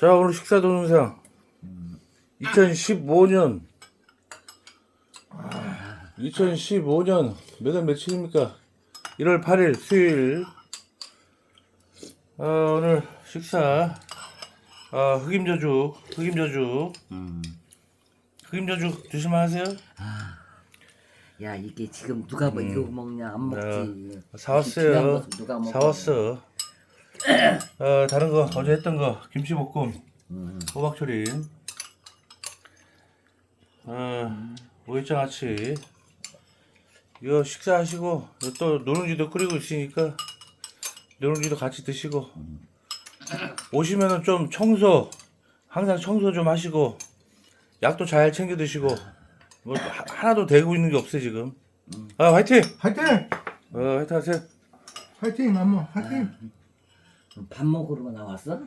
자, 오늘 식사 동영상. 2015년. 2015년 몇 월 며칠입니까? 1월 8일 수요일. 어, 오늘 식사. 어, 흑임저죽, 흑임저죽. 음. 흑임저죽 드실만 하세요? 야 이게 지금 누가 뭐 이거 먹냐 안 먹지. 네. 사왔어요. 누가 먹어? 사왔어. 어, 다른 거, 어제 했던 거, 김치볶음, 음. 호박조림, 어, 오일장아찌. 이거 식사하시고, 또 누룽지도 끓이고 있으니까, 누룽지도 같이 드시고, 오시면은 좀 청소, 항상 청소 좀 하시고, 약도 잘 챙겨 드시고, 뭐, 하- 하나도 되고 있는 게 없어요, 지금. 아, 화이팅! 화이팅! 어, 화이팅 하세요. 화이팅 남모 화이팅! 밥 먹으러 나왔어?